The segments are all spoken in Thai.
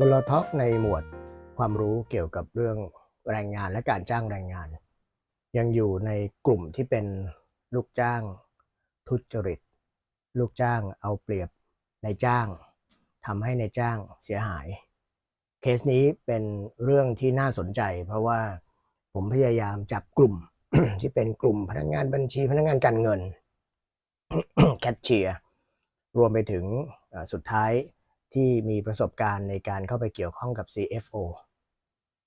บนเราท็อกในหมวดความรู้เกี่ยวกับเรื่องแรงงานและการจ้างแรงงาน ยังอยู่ในกลุ่มที่เป็นลูกจ้างทุจริต ลูกจ้างเอาเปรียบนายจ้างทำให้นายจ้างเสียหาย เคสนี้เป็นเรื่องที่น่าสนใจ เพราะว่าผมพยายามจับกลุ่มที่เป็นกลุ่มพนักงานบัญชีพนักงานการเงิน แคชเชียร์รวมไปถึงสุดท้าย ที่มีประสบการณ์ในการเข้าไปเกี่ยวข้องกับ CFO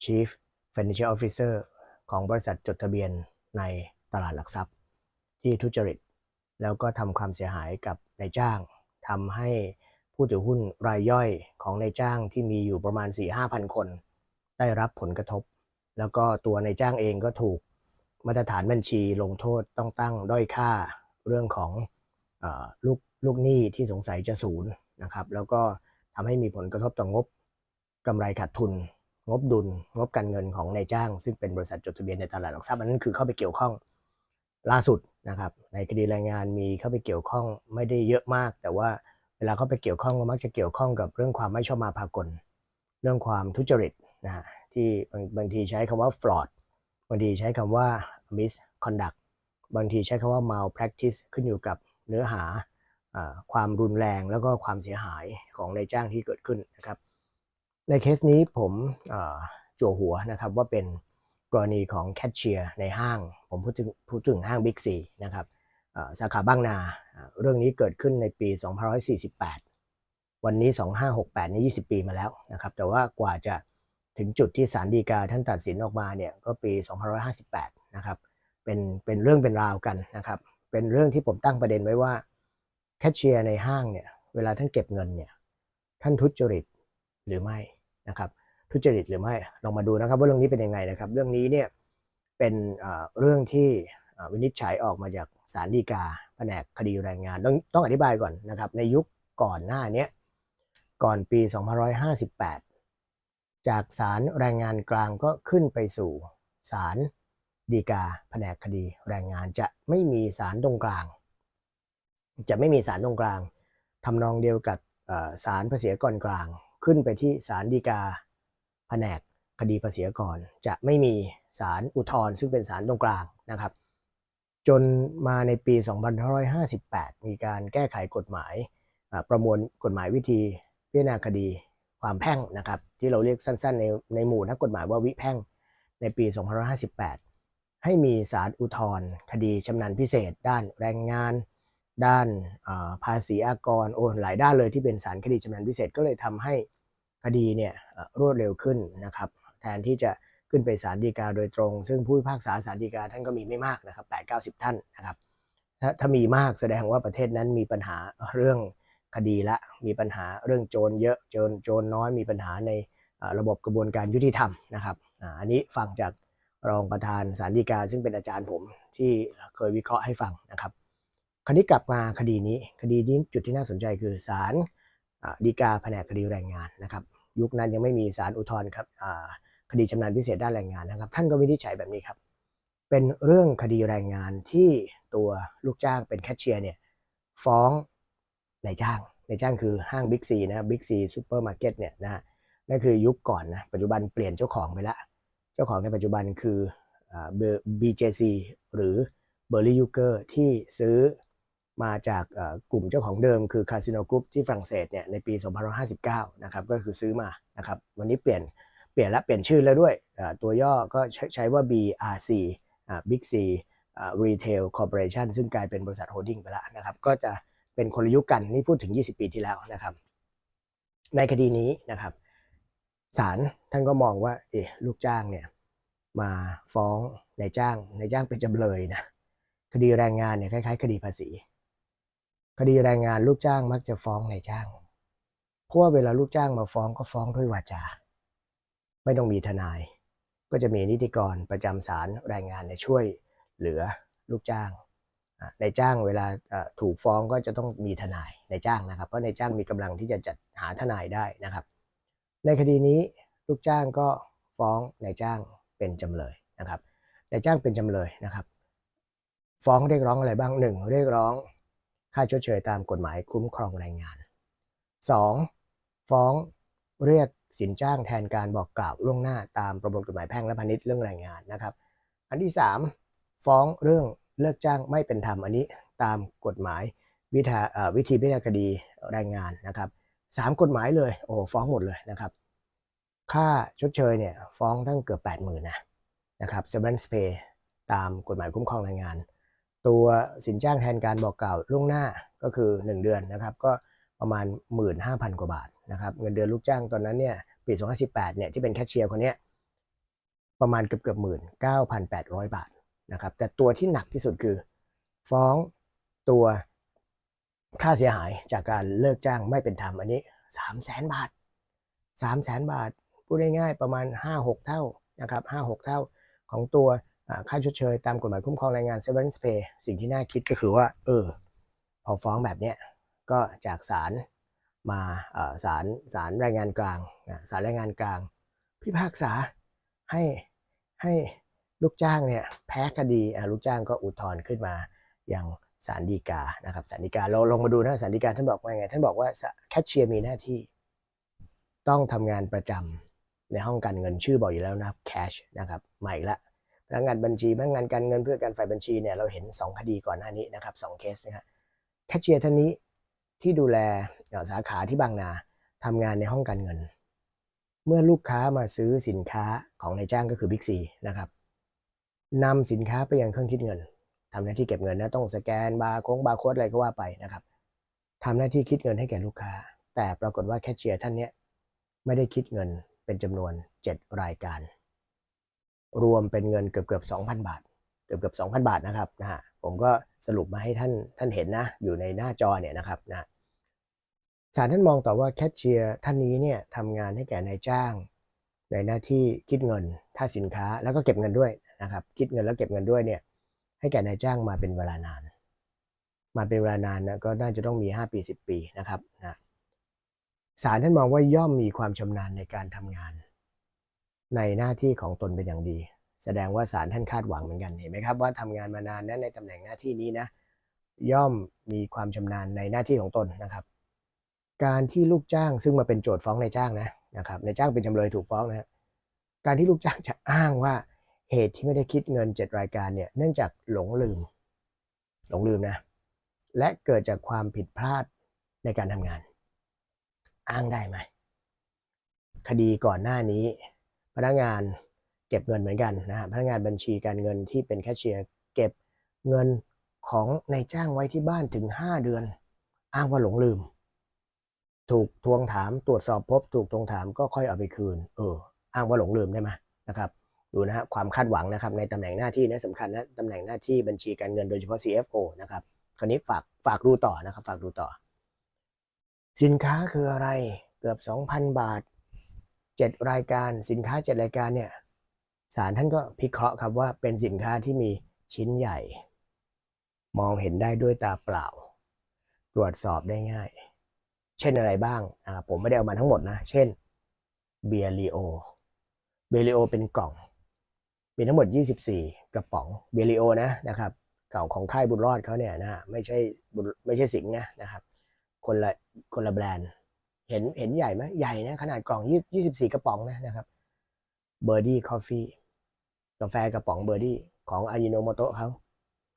Chief Financial Officer ของบริษัทจดทะเบียนในตลาดหลักทรัพย์ ที่ทุจริต แล้วก็ทำความเสียหายกับนายจ้างทำให้ผู้ถือหุ้นรายย่อยของนายจ้างที่มีอยู่ประมาณ 4-5พันคน ได้รับผลกระทบ แล้วก็ตัวนายจ้างเองก็ถูกมาตรฐานบัญชีลงโทษต้องตั้งด้อยค่าเรื่องของออลูกลูกหนี้ที่สงสัยจะศูนย์นะครับ แล้วก็ ทำให้มีผลกระทบต่องบกำไรขาดทุน งบดุล งบการเงินของนายจ้าง ซึ่งเป็นบริษัทจดทะเบียนในตลาดหลักทรัพย์อันนั้นคือเข้าไปเกี่ยวข้องล่าสุดนะครับ ในคดีแรงงานมีเข้าไปเกี่ยวข้องไม่ได้เยอะมาก แต่ว่าเวลาเข้าไปเกี่ยวข้องก็มักจะเกี่ยวข้องกับเรื่องความไม่ชอบมาพากล เรื่องความทุจริตนะฮะที่บางบางทีใช้คำว่า fraud บางทีใช้คำว่า misconduct บางทีใช้คำว่า malpractice ขึ้นอยู่กับเนื้อหา ความรุนแรงแล้วก็ความเสียหายของนายจ้างที่เกิดขึ้นนะครับ ในเคสนี้ผมอ่าจั่วหัวนะครับว่าเป็นกรณีของแคชเชียร์ในห้าง ผมพูดถึงพูดถึงห้างบิ๊กซีนะครับสาขาบางนาอ่าเรื่องนี้เกิดขึ้นในปี 2548 วันนี้ 2568 นี่20 ปีมาแล้วนะครับแต่ว่ากว่าจะถึงจุดที่ศาลฎีกาท่านตัดสินออกมาเนี่ยก็ปี 2558 นะครับเป็นเป็นเรื่องเป็นราวกันนะครับเป็นเรื่องที่ผมตั้งประเด็นไว้ว่า แคชเชียร์ในห้างเนี่ยเวลาท่านเก็บเงินเนี่ยท่านทุจริตหรือไม่นะครับ ทุจริตหรือไม่ลองมาดูนะครับว่าเรื่องนี้เป็นยังไงนะครับ เรื่องนี้เนี่ยเป็นเรื่องที่วินิจฉัยออกมาจากศาลฎีกาแผนกคดีแรงงาน ต้องต้องอธิบายก่อนนะครับ ในยุคก่อนหน้านี้ก่อนปี 2558 จากศาลแรงงานกลางก็ขึ้นไปสู่ศาลฎีกาแผนกคดีแรงงานจะไม่มีศาลตรงกลาง จะไม่มีศาลตรงกลางทำนองเดียวกับเอ่อศาลภาษีอากรกลาง ขึ้นไปที่ศาลฎีกาแผนกคดีภาษีอากรจะไม่มีศาลอุทธรณ์ซึ่งเป็นศาลตรงกลางนะครับ จนมาในปี 2558 มีการแก้ไขกฎหมายประมวลกฎหมายวิธีพิจารณาคดีความแพ่งนะครับ ที่เราเรียกสั้นๆ ในในหมู่นักกฎหมายว่าวิแพ่งในปี 2558 ให้มีศาลอุทธรณ์คดีชำนาญพิเศษ ด้านแรงงาน ด้านภาษีอากรโอ้หลายด้านเลยที่เป็นศาลคดีชำนาญพิเศษก็เลยทำให้คดีเนี่ยรวดเร็วขึ้นนะครับ แทนที่จะขึ้นไปศาลฎีกาโดยตรง ซึ่งผู้พิพากษาศาลฎีกาท่านก็มีไม่มากนะครับ8 9 0ท่านนะครับถ้าถ้ามีมากแสดงว่าประเทศนั้นมีปัญหาเรื่องคดีละ มีปัญหาเรื่องโจรเยอะโจรโจรน้อยมีปัญหาในระบบกระบวนการยุติธรรมนะครับอันนี้ฟังจากรองประธานศาลฎีกาซึ่งเป็นอาจารย์ผมที่เคยวิเคราะห์ให้ฟังนะครับ คราวนี้กลับมาคดีนี้ คดีนี้จุดที่น่าสนใจคือศาลอ่าฎีกาแผนกคดีแรงงานนะครับยุคนั้นยังไม่มีศาลอุทธรณ์ครับคดีชำนาญพิเศษด้านแรงงานนะครับ ท่านก็วินิจฉัยแบบนี้ครับ เป็นเรื่องคดีแรงงานที่ตัวลูกจ้างเป็นแคชเชียร์เนี่ยฟ้องนายจ้างนายจ้างคือห้างบิ๊กซีนะบิ๊กซีซูเปอร์มาร์เก็ตเนี่ยนะนั่นคือยุคก่อนนะปัจจุบันเปลี่ยนเจ้าของไปละ เจ้าของในปัจจุบันคืออ่า B- BJC หรือ b e r l y u g e r ที่ซื้อ มาจากกลุ่มเจ้าของเดิมคือคาสิโนกรุ๊ปที่ฝรั่งเศสเนี่ยในปี2559 นะครับก็คือซื้อมานะครับวันนี้เปลี่ยนเปลี่ยนและเปลี่ยนชื่อแล้วด้วยตัวย่อก็ใช้ว่า BRC Big C Retail Corporation ซึ่งกลายเป็นบริษัทโฮลดิ้งไปแล้วนะครับก็จะเป็นคนละยุคกันนี่พูดถึง 20 ปีที่แล้วนะครับ ในคดีนี้นะครับศาลท่านก็มองว่าเอ๊ะลูกจ้างเนี่ยมาฟ้องนายจ้างนายจ้างเป็นจำเลยนะคดีแรงงานเนี่ยคล้ายๆ คดีภาษี คดีแรงงานลูกจ้างมักจะฟ้องนายจ้าง เพราะว่าเวลาลูกจ้างมาฟ้องก็ฟ้องด้วยวาจา ไม่ต้องมีทนาย ก็จะมีนิติกรประจำศาลแรงงานเนี่ยช่วยเหลือลูกจ้างนายจ้างเวลาถูกฟ้องก็จะต้องมีทนายนายจ้างนะครับ เพราะนายจ้างมีกำลังที่จะจัดหาทนายได้นะครับ ในคดีนี้ลูกจ้างก็ฟ้องนายจ้างเป็นจำเลยนะครับนายจ้างเป็นจำเลยนะครับ ฟ้องเรียกร้องอะไรบ้างหนึ่งเรียกร้อง ค่าชดเชยตามกฎหมายคุ้มครองแรงงานสองฟ้องเรียกสินจ้างแทนการบอกกล่าวล่วงหน้าตามประมวลกฎหมายแพ่งและพาณิชย์เรื่องแรงงานนะครับ อันที่ 3 ฟ้องเรื่องเลิกจ้างไม่เป็นธรรมอันนี้ตามกฎหมายวิธาวิธีพิจารณาคดีแรงงานนะครับสามกฎหมายเลยโอ้ฟ้องหมดเลยนะครับ ค่าชดเชยเนี่ยฟ้องตั้งเกือบ 8 0,000นะนะครับ severance pay ตามกฎหมายคุ้มครองแรงงาน ตัวสินจ้างแทนการบอกกล่าวล่วงหน้าก็คือ 1 เดือนนะครับ ก็ประมาณ 15,000 กว่าบาทนะครับเงินเดือนลูกจ้างตอนนั้นเนี่ยปี2018เนี่ยที่เป็นแคชเชียร์คนเนี้ยประมาณเกือบเกือบหมื่นเก้าพันแปดร้อยบาทนะครับแต่ตัวที่หนักที่สุดคือ ฟ้องตัวค่าเสียหายจากการเลิกจ้างไม่เป็นธรรมอันนี้สามแสนบาทสามแสนบาทพูดง่ายๆประมาณ5-6เท่านะครับ5-6เท่าของตัว ค่าชดเชยตามกฎหมายคุ้มครองแรงงาน severance pay สิ่งที่น่าคิดก็คือว่า เออ พอฟ้องแบบเนี้ยก็จากศาลมาศาลศาลแรงงานกลางศาลแรงงานกลาง พิพากษาให้ให้ลูกจ้างเนี่ยแพ้คดีลูกจ้างก็อุทธรณ์ขึ้นมาอย่างศาลฎีกานะครับศาลฎีกาเราลงมาดูนะศาลฎีกาท่านบอกว่าไง ท่านบอกว่าแคชเชียร์มีหน้าที่ ต้องทำงานประจำในห้องการเงินชื่อบอกอยู่แล้วนะครับ cash นะครับใหม่ละ นักงานบัญชีพนักงานการเงินเพื่อการฝ่ายบัญชีเนี่ยเราเห็น 2 คดีก่อนหน้านี้นะครับสองเคสนะครับแคชเชียร์ท่านนี้ที่ดูแลสาขาที่บางนาทำงานในห้องการเงิน เมื่อลูกค้ามาซื้อสินค้าของนายจ้างก็คือ Big C นะครับนำสินค้าไปยังเครื่องคิดเงินทำหน้าที่เก็บเงินนะต้องสแกนบาร์โค้งบาร์โค้ดอะไรก็ว่าไปนะครับทำหน้าที่คิดเงินให้แก่ลูกค้า แต่ปรากฏว่าแคชเชียร์ท่านเนี้ยไม่ได้คิดเงินเป็นจำนวน 7 รายการ รวมเป็นเงินเกือบเกือบ2,000บาท เกือบเกือบ2,000บาทนะครับนะฮะผมก็สรุปมาให้ท่านท่านเห็นนะ อยู่ในหน้าจอเนี่ยนะครับนะศาลท่านมองต่อว่าแคชเชียร์ท่านนี้เนี่ยทำงานให้แก่นายจ้าง ในหน้าที่คิดเงินค่าสินค้าแล้วก็เก็บเงินด้วยนะครับคิดเงินแล้วเก็บเงินด้วยเนี่ยให้แก่นายจ้างมาเป็นเวลานาน มาเป็นเวลานานนะก็น่าจะต้องมี 5 ปี 10 ปีนะครับนะศาลท่านมองว่าย่อมมีความชำนาญในการทำงาน ในหน้าที่ของตนเป็นอย่างดี แสดงว่าศาลท่านคาดหวังเหมือนกันเห็นไหมครับว่าทำงานมานานนะในตำแหน่งหน้าที่นี้นะย่อมมีความชำนาญในหน้าที่ของตนนะครับ การที่ลูกจ้างซึ่งมาเป็นโจทย์ฟ้องนายจ้างนะนะครับนายจ้างเป็นจำเลยถูกฟ้องนะฮะการที่ลูกจ้างจะอ้างว่าเหตุที่ไม่ได้คิดเงิน 7 รายการเนี่ยเนื่องจากหลงลืม หลงลืมนะ และเกิดจากความผิดพลาดในการทำงาน อ้างได้ไหมคดีก่อนหน้านี้ พนักงานเก็บเงินเหมือนกันนะฮะพนักงานบัญชีการเงินที่เป็นแคชเชียร์เก็บเงินของนายจ้างไว้ที่บ้านถึง 5 เดือน อ้างว่าหลงลืม ถูกทวงถามตรวจสอบพบ ถูกทวงถามก็ค่อยเอาไปคืน เออ อ้างว่าหลงลืมได้ไหมนะครับดูนะฮะความคาดหวังนะครับในตำแหน่งหน้าที่นะสำคัญนะตำแหน่งหน้าที่บัญชีการเงินโดยเฉพาะ CFO นะครับคราวนี้ฝากฝากดูต่อนะครับ ฝากดูต่อ สินค้าคืออะไรเกือบ 2,000 บาท 7 รายการสินค้า 7 รายการเนี่ยศาลท่านก็พิเคราะห์ครับว่าเป็นสินค้าที่มีชิ้นใหญ่ มองเห็นได้ด้วยตาเปล่า ตรวจสอบได้ง่าย เช่นอะไรบ้างอ่าผมไม่ได้เอามาทั้งหมดนะ เช่นเบียร์ลีโอเบียร์ลีโอเป็นกล่องมีทั้งหมด 24 กระป๋องเบียร์ลีโอนะนะครับ เก่าของค่ายบุญรอดเขาเนี่ยนะไม่ใช่ไม่ใช่สิงห์นะนะครับ คนละคนละแบรนด์ เห็นเห็นใหญ่ไหมใหญ่นะ ขนาดกล่องยี่สิบสี่กระป๋องนะนะครับเบอร์ดี้คอฟฟี่กาแฟกระป๋องเบอร์ดี้ของอายิโนโมโตะเขา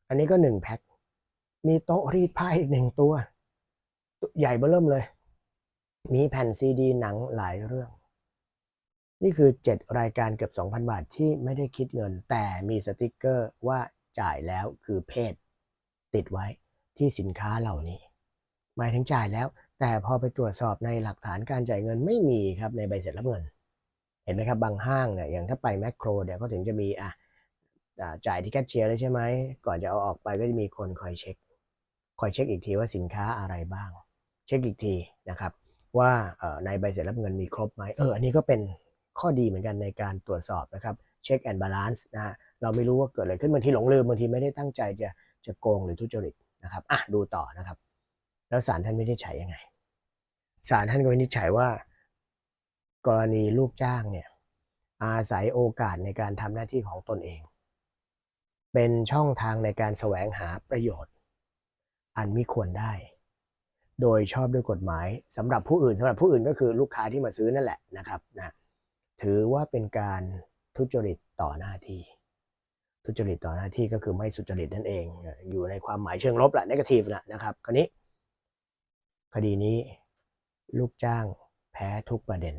อันนี้ก็หนึ่งแพ็ค มีโต๊ะรีดผ้าอีกหนึ่งตัว ใหญ่เบ้อเริ่มเลย มีแผ่นซีดีหนังหลายเรื่อง นี่คือ 7 รายการเกือบ 2,000 บาทที่ไม่ได้คิดเงิน แต่มีสติกเกอร์ว่าจ่ายแล้วคือเพศ ติดไว้ที่สินค้าเหล่านี้ หมายถึงจ่ายแล้ว แต่พอไปตรวจสอบในหลักฐานการจ่ายเงินไม่มีครับในใบเสร็จรับเงิน เห็นไหมครับบางห้างเนี่ยอย่างถ้าไปแมคโครเดี๋ยก็ถึงจะมีอะจ่ายที่แคชเชียร์เลยใช่ไหมก่อนจะเอาออกไปก็จะมีคนคอยเช็ค คอยเช็คอีกทีว่าสินค้าอะไรบ้าง เช็คอีกทีนะครับ ว่าในใบเสร็จรับเงินมีครบไหมเอออันนี้ก็เป็นข้อดีเหมือนกันในการตรวจสอบนะครับเช็คแอนด์บาลานซ์นะฮะเราไม่รู้ว่าเกิดอะไรขึ้นบางทีหลงลืมบางทีไม่ได้ตั้งใจจะจะโกงหรือทุจริตนะครับอะดูต่อนะครับ แล้วศาลท่านวินิจฉัยยังไงศาลท่านก็วินิจฉัยว่า กรณีลูกจ้างเนี่ย อาศัยโอกาสในการทำหน้าที่ของตนเอง เป็นช่องทางในการแสวงหาประโยชน์ อันมิควรได้ โดยชอบด้วยกฎหมายสำหรับผู้อื่นสำหรับผู้อื่นก็คือลูกค้าที่มาซื้อนั่นแหละนะครับนะถือว่าเป็นการทุจริตต่อหน้าที่ ทุจริตต่อหน้าที่ก็คือไม่สุจริตนั่นเอง อยู่ในความหมายเชิงลบแหละนกาทีฟนะนะครับ คราวนี้ คดีนี้ ลูกจ้างแพ้ทุกประเด็น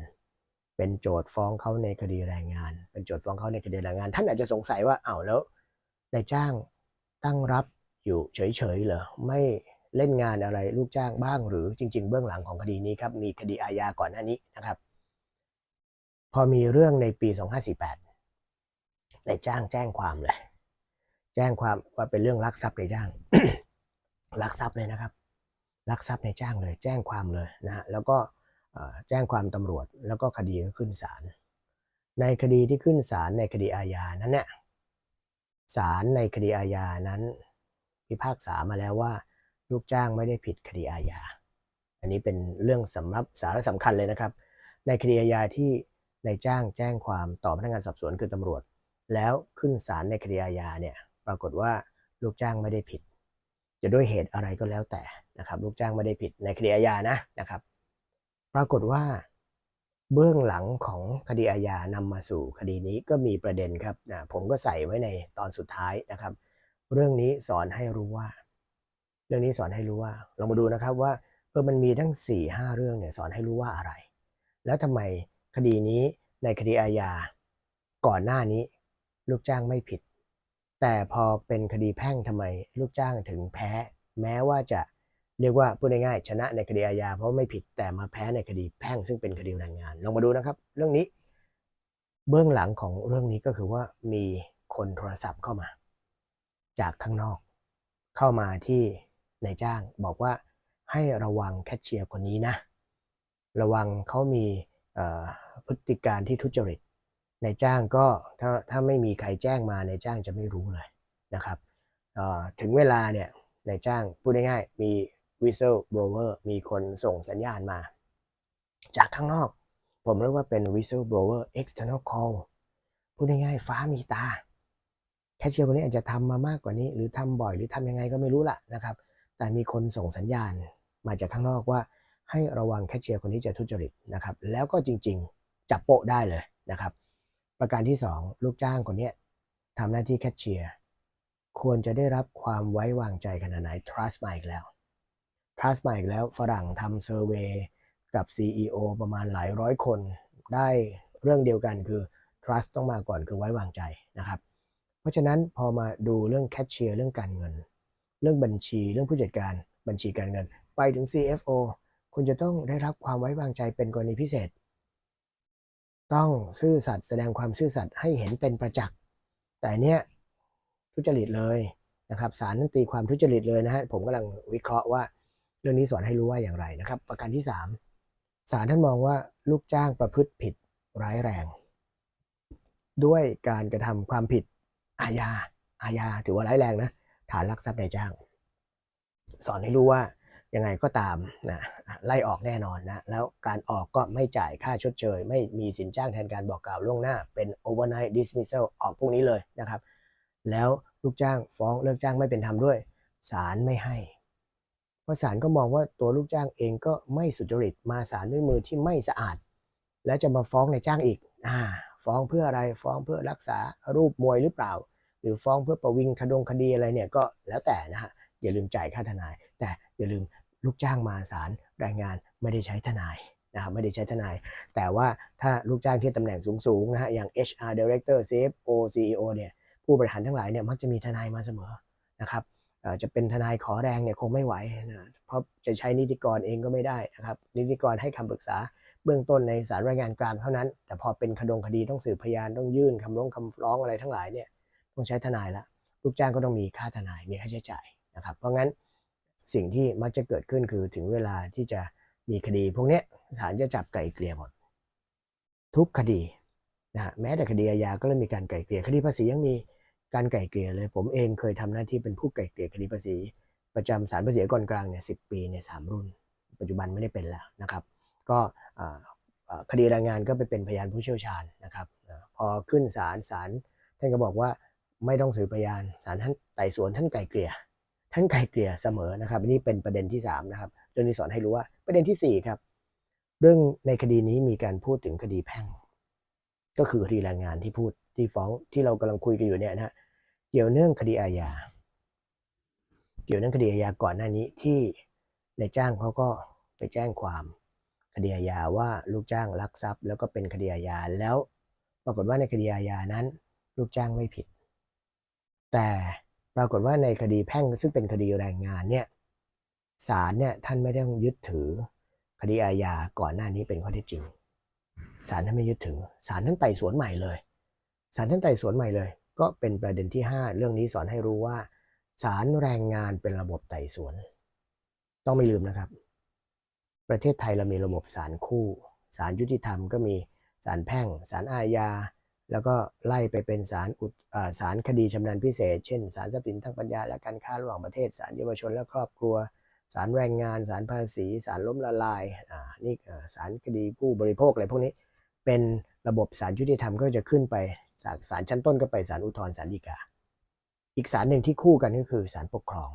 เป็นโจทย์ฟ้องเขาในคดีแรงงาน เป็นโจทย์ฟ้องเขาในคดีแรงงาน ท่านอาจจะสงสัยว่าอ้าวแล้วนายจ้างตั้งรับอยู่เฉยๆเหรอไม่เล่นงานอะไรลูกจ้างบ้างหรือจริง ๆ เบื้องหลังของคดีนี้ครับมีคดีอาญาก่อนหน้านี้นะครับ พอมีเรื่องในปี 2548นายจ้างแจ้งความเลย แจ้งความว่าเป็นเรื่องลักทรัพย์นายจ้างลักทรัพย์เลยนะครับ ลักทรัพย์นจ้างเลย แจ้งความเลยนะฮะแล้วก็แจ้งความตำรวจแล้วก็คดีก็ขึ้นศาลในคดีที่ขึ้นศาลในคดีอาญานั้นเนี่ยศาลในคดีอาญานั้น พิพากษามาแล้วว่า ลูกจ้างไม่ได้ผิดคดีอาญา อันนี้เป็นเรื่องสำหรับสาระสำคัญเลยนะครับ ในคดีอาญาที่นายจ้างแจ้งความต่อพนักงานสอบสวนคือตำรวจ แล้วขึ้นศาลในคดีอาญาเนี่ยปรากฏว่าลูกจ้างไม่ได้ผิด จะด้วยเหตุอะไรก็แล้วแต่นะครับลูกจ้างไม่ได้ผิดในคดีอาญานะนะครับ ปรากฏว่าเบื้องหลังของคดีอาญานำมาสู่คดีนี้ก็มีประเด็นครับนะผมก็ใส่ไว้ในตอนสุดท้ายนะครับ เรื่องนี้สอนให้รู้ว่า เรื่องนี้สอนให้รู้ว่าลองมาดูนะครับว่าเออมันมีทั้ง4ี่ห้าเรื่องเนี่ยสอนให้รู้ว่าอะไร แล้วทำไมคดีนี้ในคดีอาญาก่อนหน้านี้ ลูกจ้างไม่ผิด แต่พอเป็นคดีแพ่งทำไมลูกจ้างถึงแพ้ แม้ว่าจะเรียกว่าพูดง่ายๆชนะในคดีอาญาเพราะไม่ผิดแต่มาแพ้ในคดีแพ่งซึ่งเป็นคดีแรงงาน ลองมาดูนะครับ เรื่องนี้ เบื้องหลังของเรื่องนี้ก็คือว่ามีคนโทรศัพท์เข้ามา จากข้างนอก เข้ามาที่นายจ้างบอกว่าให้ระวังแคชเชียร์คนนี้นะ ระวังเขามีพฤติการที่ทุจริต นายจ้างก็ถ้าถ้าไม่มีใครแจ้งมานายจ้างจะไม่รู้เลยนะครับถึงเวลาเนี่ยนายจ้างพูดง่ายๆมี whistle blower มีคนส่งสัญญาณมา จากข้างนอก ผมเรียกว่าเป็น whistle blower external call พูดง่ายๆฟ้ามีตา แคชเชียร์คนนี้อาจจะทำมามากกว่านี้ หรือทำบ่อยหรือทำยังไงก็ไม่รู้ละนะครับ แต่มีคนส่งสัญญาณมาจากข้างนอกว่า ให้ระวังแคชเชียร์คนนี้จะทุจริตนะครับ แล้วก็จริงๆจับโปะได้เลยนะครับ ประการที่ 2 ลูกจ้างคนนี้ทำหน้าที่แคชเชียร์ควรจะได้รับความไว้วางใจขนาดไหน trust มาอีกแล้ว trust มาอีกแล้วฝรั่งทำเซอร์เวยกับ CEO ประมาณหลายร้อยคน ได้เรื่องเดียวกันคือ trust ต้องมาก่อนคือไว้วางใจนะครับ เพราะฉะนั้นพอมาดูเรื่องแคชเชียร์เรื่องการเงิน เรื่องบัญชีเรื่องผู้จัดการบัญชีการเงิน ไปถึง CFO คุณจะต้องได้รับความไว้วางใจเป็นกรณีพิเศษ ต้องซื่อสัตย์แสดงความซื่อสัตย์ให้เห็นเป็นประจักษ์ แต่เนี้ยทุจริตเลยนะครับศาลนั้นตีความทุจริตเลยนะฮะผมกำลังวิเคราะห์ว่าเรื่องนี้สอนให้รู้ว่าอย่างไรนะครับ ประการที่สามศาลท่านมองว่าลูกจ้างประพฤติผิดร้ายแรง ด้วยการกระทำความผิดอาญาอาญาถือว่าร้ายแรงนะฐานลักทรัพย์นายจ้าง สอนให้รู้ว่า ยังไงก็ตามนะไล่ออกแน่นอนนะแล้วการออกก็ไม่จ่ายค่าชดเชย ไม่มีสินจ้างแทนการบอกกล่าวล่วงหน้า เป็น overnight dismissal ออกพวกนี้เลยนะครับ แล้วลูกจ้างฟ้องเลิกจ้างไม่เป็นธรรมด้วยศาลไม่ให้เพราะศาลก็มองว่าตัวลูกจ้างเองก็ไม่สุจริตมาศาลด้วยมือที่ไม่สะอาด และจะมาฟ้องในจ้างอีกอ่าฟ้องเพื่ออะไรฟ้องเพื่อรักษารูปมวยหรือเปล่า หรือฟ้องเพื่อประวิงคดงคดีอะไรเนี่ยก็แล้วแต่นะฮะอย่าลืมจ่ายค่าทนาย แต่อย่าลืม ลูกจ้างมาศาลรายงานไม่ได้ใช้ทนายนะครับไม่ได้ใช้ทนาย แต่ว่าถ้าลูกจ้างที่ตำแหน่งสูงๆนะฮะอย่าง HR Director CFO CEO เนี่ยผู้บริหารทั้งหลายเนี่ยมักจะมีทนายมาเสมอนะครับจะเป็นทนายขอแรงเนี่ยคงไม่ไหวนะเพราะจะใช้นิติกรเองก็ไม่ได้นะครับนิติกรให้คำปรึกษาเบื้องต้นในศาลรายงานกลางเท่านั้น แต่พอเป็นคดงคดีต้องสืบพยานต้องยื่นคำร้องคำร้องอะไรทั้งหลายเนี่ยต้องใช้ทนายละลูกจ้างก็ต้องมีค่าทนายมีค่าใช้จ่ายนะครับเพราะงั้น สิ่งที่มักจะเกิดขึ้นคือถึงเวลาที่จะมีคดี พวกนี้ศาลจะจับไกลเกลี่ยหมดทุกคดีนะฮะแม้แต่คดีอาญาก็เริ่มมีการไกลเกลี่ยคดีภาษียังมีการไกลเกลี่ยเลย ผมเองเคยทำหน้าที่เป็นผู้ไกลเกลี่ยคดีภาษี ประจำศาลภาษีอากรกลางเนี่ยสิปีในสามรุ่น ปัจจุบันไม่ได้เป็นแล้วนะครับ ก็คดีแรงงานก็ไปเป็นพยานผู้เชี่ยวชาญนะครับพอขึ้นศาลศาลท่านก็บอกว่าไม่ต้องสืบพยานศาลท่านไต่สวนท่านไกลเกลี่ย ท่านไกลเกลี่ยเสมอนะครับนี่เป็นประเด็นที่สามนะครับเรื่องนี้สอนให้รู้ว่าประเด็นที่สี่ครับเรื่องในคดีนี้มีการพูดถึงคดีแพ่ง ก็คือคดีแรงงานที่พูดที่ฟ้องที่เรากำลังคุยกันอยู่เนี่ยนะฮะเกี่ยวเนื่องคดีอาญาเกี่ยวเนื่องคดีอาญาก่อนหน้านี้ที่นายจ้างเขาก็ไปแจ้งความคดีอาญาว่าลูกจ้างลักทรัพย์ แล้วก็เป็นคดีอาญาแล้ว ปรากฏว่าในคดีอาญานั้น ลูกจ้างไม่ผิด แต่ ปรากฏว่าในคดีแพ่งซึ่งเป็นคดีแรงงานเนี่ยศาลเนี่ยท่านไม่ได้ยึดถือ คดีอาญาก่อนหน้านี้เป็นข้อเท็จจริงศาลท่านไม่ยึดถือศาลท่านไต่สวนใหม่เลยศาลท่านไต่สวนใหม่เลย ก็เป็นประเด็นที่ 5 เรื่องนี้สอนให้รู้ว่าศาลแรงงานเป็นระบบไต่สวน ต้องไม่ลืมนะครับ ประเทศไทยเรามีระบบศาลคู่ศาลยุติธรรมก็มีศาลแพ่งศาลอาญา แล้วก็ไล่ไปเป็นศาลอุทอ่าศาลคดีชำนาญพิเศษ เช่นศาลทรัพย์สินทางปัญญาและการค้าระหว่างประเทศศาลเยาวชนและครอบครัวศาลแรงงานศาลภาษีศาลล้มละลายอ่านี่เอ่อศาลคดีผู้บริโภคอะไรพวกนี้ เป็นระบบศาลยุติธรรมก็จะขึ้นไปศาลศาลชั้นต้นก็ไปศาลอุทธรณ์ศาลฎีกา อีกศาลหนึ่งที่คู่กันก็คือศาลปกครอง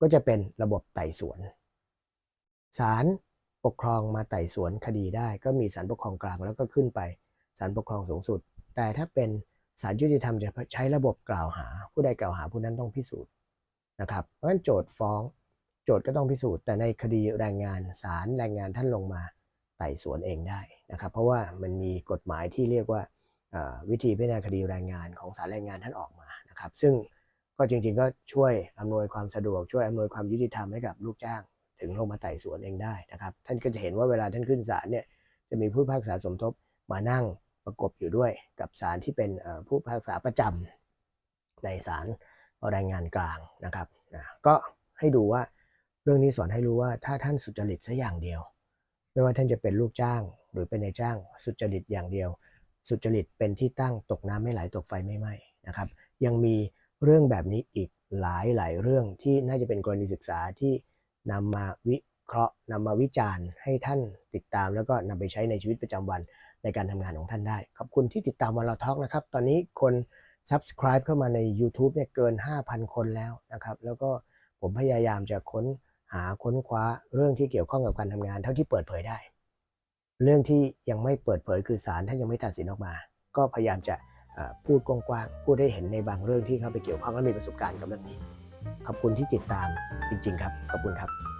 ก็จะเป็นระบบไต่สวนศาลปกครองมาไต่สวนคดีได้ ก็มีศาลปกครองกลางแล้วก็ขึ้นไปาลปกครองสูงสุด แต่ถ้าเป็นศาลยุติธรรมจะใช้ระบบกล่าวหา ผู้ใดกล่าวหาผู้นั้นต้องพิสูจน์นะครับเพราะฉะนั้นโจทย์ฟ้อง โจทย์ก็ต้องพิสูจน์ แต่ในคดีแรงงานศาลแรงงานท่านลงมาไต่สวนเองได้นะครับ เพราะว่ามันมีกฎหมายที่เรียกว่าวิธีพิจารณาคดีแรงงานของศาลแรงงานท่านออกมานะครับ ซึ่งก็จริงๆก็ช่วยอำนวยความสะดวกช่วยอำนวยความยุติธรรมให้กับลูกจ้าง ถึงลงมาไต่สวนเองได้นะครับ ท่านก็จะเห็นว่าเวลาท่านขึ้นศาลเนี่ยจะมีผู้พิพากษาสมทบมานั่ง ประกบอยู่ด้วยกับศาลที่เป็นผู้พิพากษาประจำในศาลแรงงานกลางนะครับก็ให้ดูว่าเรื่องนี้สอนให้รู้ว่าถ้าท่านสุจริตสัอย่างเดียว ไม่ว่าท่านจะเป็นลูกจ้าง หรือเป็นนายจ้างสุจริตอย่างเดียว สุจริตเป็นที่ตั้งตกน้ำไม่ไหลตกไฟไม่ไหม้นะครับ ยังมีเรื่องแบบนี้อีกหลายหลายเรื่องที่น่าจะเป็นกรณีศึกษาที่นำมาวิ เคราะห์นำมาวิจารณ์ให้ท่านติดตาม แล้วก็นำไปใช้ในชีวิตประจำวันในการทำงานของท่านได้ ขอบคุณที่ติดตามวันเราทอกนะครับ ตอนนี้คน subscribe เข้ามาใน YouTube เนี่ยเกิน 5,000 คนแล้วนะครับ แล้วก็ผมพยายามจะค้นหาค้นคว้าเรื่องที่เกี่ยวข้องกับการทำงานเท่าที่เปิดเผยได้ เรื่องที่ยังไม่เปิดเผยคือศาลท่านยังไม่ตัดสินออกมา ก็พยายามจะพูดกว้างๆ พูดให้เห็นในบางเรื่องที่เข้าไปเกี่ยวข้องและมีประสบการณ์กับเรื่องนี้ ขอบคุณที่ติดตามจริง ๆ ครับ ขอบคุณครับ